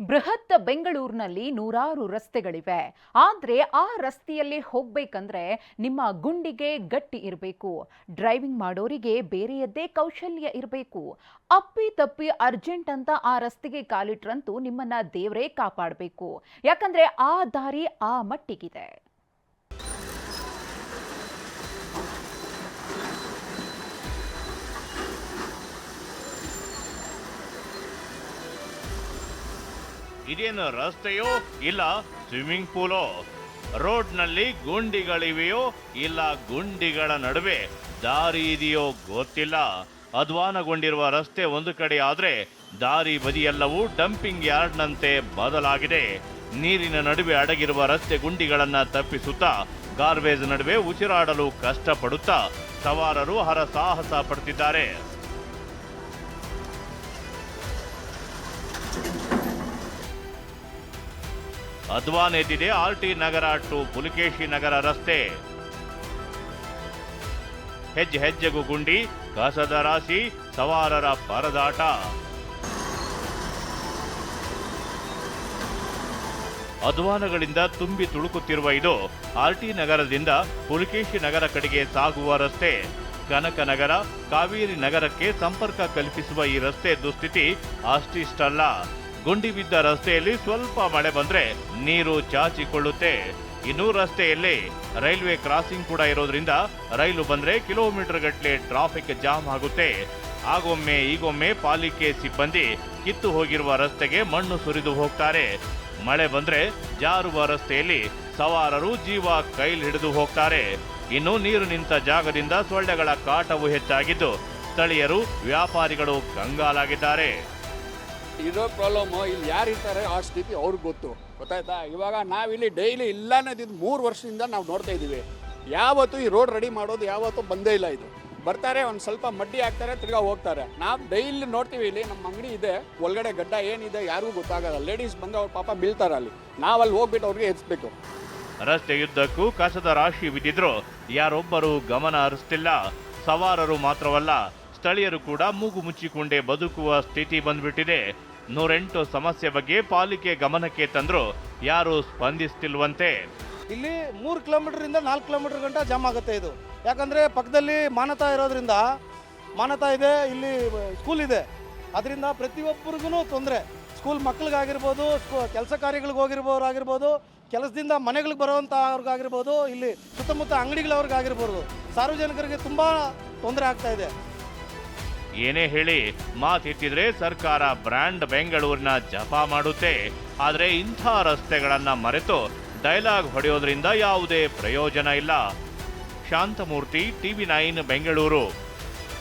ಬೃಹತ್ ಬೆಂಗಳೂರಿನಲ್ಲಿ ನೂರಾರು ರಸ್ತೆಗಳಿವೆ. ಆದರೆ ಆ ರಸ್ತೆಯಲ್ಲಿ ಹೋಗ್ಬೇಕಂದ್ರೆ ನಿಮ್ಮ ಗುಂಡಿಗೆ ಗಟ್ಟಿ ಇರಬೇಕು. ಡ್ರೈವಿಂಗ್ ಮಾಡೋರಿಗೆ ಬೇರೆಯದ್ದೇ ಕೌಶಲ್ಯ ಇರಬೇಕು. ಅಪ್ಪಿ ತಪ್ಪಿ ಅರ್ಜೆಂಟ್ ಅಂತ ಆ ರಸ್ತೆಗೆ ಕಾಲಿಟ್ರಂತೂ ನಿಮ್ಮನ್ನ ದೇವರೇ ಕಾಪಾಡಬೇಕು. ಯಾಕಂದ್ರೆ ಆ ದಾರಿ ಆ ಮಟ್ಟಿಗಿದೆ. ಇದೇನು ರಸ್ತೆಯೋ ಇಲ್ಲ ಸ್ವಿಮ್ಮಿಂಗ್ ಪೂಲೋ? ರೋಡ್ನಲ್ಲಿ ಗುಂಡಿಗಳಿವೆಯೋ ಇಲ್ಲ ಗುಂಡಿಗಳ ನಡುವೆ? ದಾರಿ ಇದೆಯೋ ಗೊತ್ತಿಲ್ಲ. ಅಧ್ವಾನಗೊಂಡಿರುವ ರಸ್ತೆ ಒಂದು ಕಡೆ ಆದ್ರೆ ದಾರಿ ಬದಿಯೆಲ್ಲವೂ ಡಂಪಿಂಗ್ ಯಾರ್ಡ್ನಂತೆ ಬದಲಾಗಿದೆ. ನೀರಿನ ನಡುವೆ ಅಡಗಿರುವ ರಸ್ತೆ ಗುಂಡಿಗಳನ್ನು ತಪ್ಪಿಸುತ್ತಾ, ಗಾರ್ಬೇಜ್ ನಡುವೆ ಉಸಿರಾಡಲು ಕಷ್ಟಪಡುತ್ತಾ, ಸವಾರರು ಹರಸಾಹಸ ಪಡುತ್ತಿದ್ದಾರೆ ಅಧ್ವಾನ್ ಎದ್ದಿದೆ R T Nagar to Pulikeshi Nagar ರಸ್ತೆ. ಹೆಜ್ಜೆ ಹೆಜ್ಜೆಗೂ ಗುಂಡಿ, ಕಸದ ರಾಶಿ, ಸವಾರರ ಪರದಾಟ. ಅದ್ವಾನಗಳಿಂದ ತುಂಬಿ ತುಳುಕುತ್ತಿರುವ ಇದು ಆರ್ ಟಿ ನಗರದಿಂದ ಪುಲಿಕೇಶಿ ನಗರ ಕಡೆಗೆ ಸಾಗುವ ರಸ್ತೆ. ಕನಕ ನಗರ, ಕಾವೇರಿ ನಗರಕ್ಕೆ ಸಂಪರ್ಕ ಕಲ್ಪಿಸುವ ಈ ರಸ್ತೆ ದುಸ್ಥಿತಿ ಅಷ್ಟಿಷ್ಟಲ್ಲ. ಗುಂಡಿ ಬಿದ್ದ ರಸ್ತೆಯಲ್ಲಿ ಸ್ವಲ್ಪ ಮಳೆ ಬಂದ್ರೆ ನೀರು ಚಾಚಿಕೊಳ್ಳುತ್ತೆ. ಇನ್ನು ರಸ್ತೆಯಲ್ಲಿ ರೈಲ್ವೆ ಕ್ರಾಸಿಂಗ್ ಕೂಡ ಇರೋದ್ರಿಂದ ರೈಲು ಬಂದ್ರೆ ಕಿಲೋಮೀಟರ್ ಗಟ್ಟಲೆ ಟ್ರಾಫಿಕ್ ಜಾಮ್ ಆಗುತ್ತೆ. ಆಗೊಮ್ಮೆ ಈಗೊಮ್ಮೆ ಪಾಲಿಕೆ ಸಿಬ್ಬಂದಿ ಕಿತ್ತು ಹೋಗಿರುವ ರಸ್ತೆಗೆ ಮಣ್ಣು ಸುರಿದು ಹೋಗ್ತಾರೆ. ಮಳೆ ಬಂದ್ರೆ ಜಾರುವ ರಸ್ತೆಯಲ್ಲಿ ಸವಾರರು ಜೀವ ಕೈಲಿ ಹಿಡಿದು ಹೋಗ್ತಾರೆ. ಇನ್ನು ನೀರು ನಿಂತ ಜಾಗದಿಂದ ಸೊಳ್ಳೆಗಳ ಕಾಟವು ಹೆಚ್ಚಾಗಿದ್ದು ಸ್ಥಳೀಯರು ವ್ಯಾಪಾರಿಗಳು ಕಂಗಾಲಾಗಿದ್ದಾರೆ. ಇರೋ ಪ್ರಾಬ್ಲಮ್ಮು ಇಲ್ಲಿ ಯಾರು ಇರ್ತಾರೆ? ಆ ಸ್ಥಿತಿ ಅವ್ರಿಗೆ ಗೊತ್ತು. ಗೊತ್ತಾಯ್ತಾ? ಇವಾಗ ನಾವಿಲ್ಲಿ ಡೈಲಿ ಇಲ್ಲ ಅನ್ನೋದಿದ್ದು ಮೂರು ವರ್ಷದಿಂದ ನಾವು ನೋಡ್ತಾ ಇದ್ದೀವಿ. ಯಾವತ್ತೂ ಈ ರೋಡ್ ರೆಡಿ ಮಾಡೋದು ಯಾವತ್ತೂ ಬಂದೇ ಇಲ್ಲ ಇದು. ಬರ್ತಾರೆ, ಒಂದು ಸ್ವಲ್ಪ ಮಡ್ಡಿ ಹಾಕ್ತಾರೆ, ತಿರ್ಗಾ ಹೋಗ್ತಾರೆ. ನಾವು ಡೈಲಿ ನೋಡ್ತೀವಿ ಇಲ್ಲಿ ನಮ್ಮ ಅಂಗಡಿ ಇದೆ, ಒಳಗಡೆ ಗಡ್ಡ ಏನಿದೆ ಯಾರಿಗೂ ಗೊತ್ತಾಗಲ್ಲ. ಲೇಡೀಸ್ ಬಂದು ಅವ್ರ ಪಾಪ ಬೀಳ್ತಾರೆ ಅಲ್ಲಿ. ನಾವು ಅಲ್ಲಿ ಹೋಗ್ಬಿಟ್ಟು ಅವ್ರಿಗೆ ಹೆಚ್ಚಬೇಕು ರಸ್ತೆಯುದ್ದಕ್ಕೂ ಕಸದ ರಾಶಿ ಬಿದ್ದಿದ್ರು. ಯಾರೊಬ್ಬರು ಗಮನ ಹರಿಸ್ತಿಲ್ಲ. ಸವಾರರು ಮಾತ್ರವಲ್ಲ, ಸ್ಥಳೀಯರು ಕೂಡ ಮೂಗು ಮುಚ್ಚಿಕೊಂಡೇ ಬದುಕುವ ಸ್ಥಿತಿ ಬಂದ್ಬಿಟ್ಟಿದೆ. ನೂರೆಂಟು ಸಮಸ್ಯೆ ಬಗ್ಗೆ ಪಾಲಿಕೆ ಗಮನಕ್ಕೆ ತಂದರೂ, ಯಾರು ಸ್ಪಂದಿಸ್ತಿಲ್ವಂತೆ. ಇಲ್ಲಿ ಮೂರು ಕಿಲೋಮೀಟರಿಂದ ನಾಲ್ಕು ಕಿಲೋಮೀಟರ್ ಗಂಟ ಜಾಮ್ ಆಗುತ್ತೆ ಇದು. ಯಾಕಂದರೆ ಪಕ್ಕದಲ್ಲಿ ಮಾನತಾ ಇರೋದ್ರಿಂದ, ಮಾನತಾ ಇದೆ, ಇಲ್ಲಿ ಸ್ಕೂಲ್ ಇದೆ. ಅದರಿಂದ ಪ್ರತಿಯೊಬ್ಬರಿಗೂ ತೊಂದರೆ. ಸ್ಕೂಲ್ ಮಕ್ಳಿಗಾಗಿರ್ಬೋದು, ಸ್ಕೂ, ಕೆಲಸ ಕಾರ್ಯಗಳಿಗೆ ಹೋಗಿರ್ಬೋರಾಗಿರ್ಬೋದು, ಕೆಲಸದಿಂದ ಮನೆಗಳಿಗೆ ಬರುವಂಥ ಅವ್ರಿಗಾಗಿರ್ಬೋದು ಇಲ್ಲಿ ಸುತ್ತಮುತ್ತ ಅಂಗಡಿಗಳವ್ರಿಗಾಗಿರ್ಬೋದು, ಸಾರ್ವಜನಿಕರಿಗೆ ತುಂಬ ತೊಂದರೆ ಆಗ್ತಾ ಇದೆ. ಏನೇ ಹೇಳಿ ಮಾತಿಟ್ಟಿದ್ರೆ ಸರ್ಕಾರ ಬ್ರ್ಯಾಂಡ್ ಬೆಂಗಳೂರಿನ ಜಪ ಮಾಡುತ್ತೆ. ಆದರೆ ಇಂಥ ರಸ್ತೆಗಳನ್ನು ಮರೆತು ಡೈಲಾಗ್ ಹೊಡೆಯೋದ್ರಿಂದ ಯಾವುದೇ ಪ್ರಯೋಜನ ಇಲ್ಲ. Shanthamurthy, TV nine, Bengaluru.